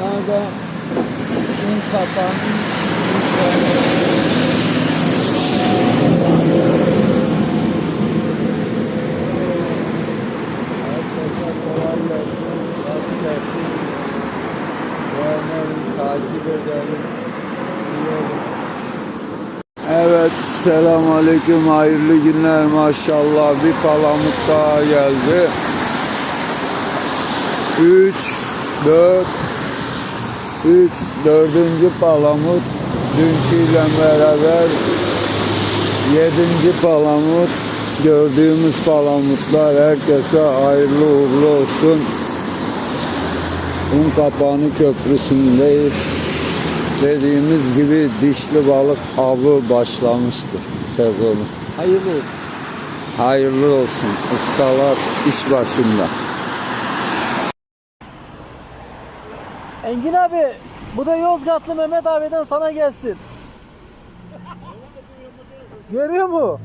Nerede? Un kapanmış. Herkese kolay gelsin. Rast gelsin. Beğenelim. Evet, selam aleyküm, hayırlı günler maşallah. Bir palamut daha geldi. 3, 4, 3, dördüncü palamut. Dünküyle beraber yedinci palamut. Gördüğümüz palamutlar herkese hayırlı uğurlu olsun. Un Kapağını Köprüsü'ndeyiz. Dediğimiz gibi dişli balık avı başlamıştır sezonu. Hayırlı olsun. Hayırlı olsun. Ustalar iş başında. Engin abi bu da Yozgatlı Mehmet abiden sana gelsin. Görüyor mu?